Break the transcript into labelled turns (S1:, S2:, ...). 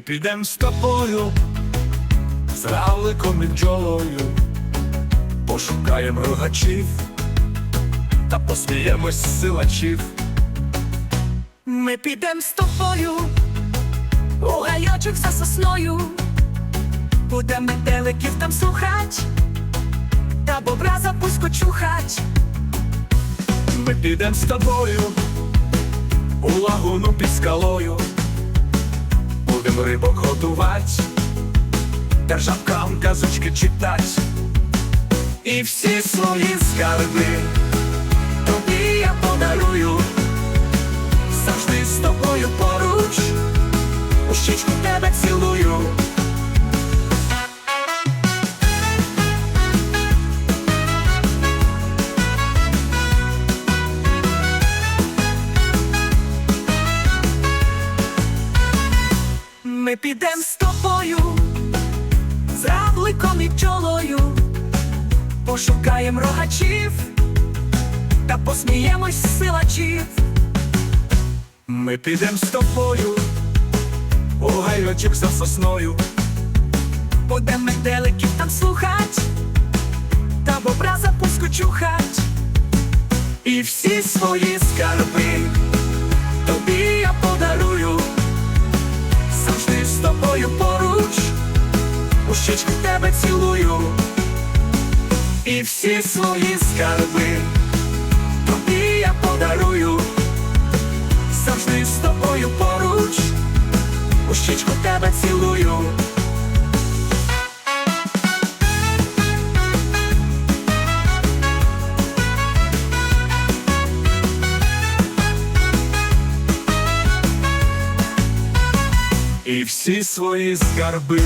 S1: підем з тобою, з равликом і бджолою, пошукаєм рогачів та посміємось з силачів.
S2: Ми підем з тобою у гайочок за сосною, будем метеликів там слухать, та бобра за пуську чухать.
S1: Ми підем з тобою у лагуну під скалою, рибок готувати, державкам казочки читать, і всі свої скарби
S2: Ми підем з тобою, з равликом і пчолою, пошукаєм рогачів та посміємось силачів.
S1: Ми підем з тобою, у гайочок за сосною.
S2: Будем метеликів там слухать, та бобра за пуську чухать.
S1: І всі свої скарби тобою поруч, у щічку тебе цілую, і всі свої скарби тобі я подарую, завжди з тобою поруч, у щічку тебе цілую. І всі свої скарби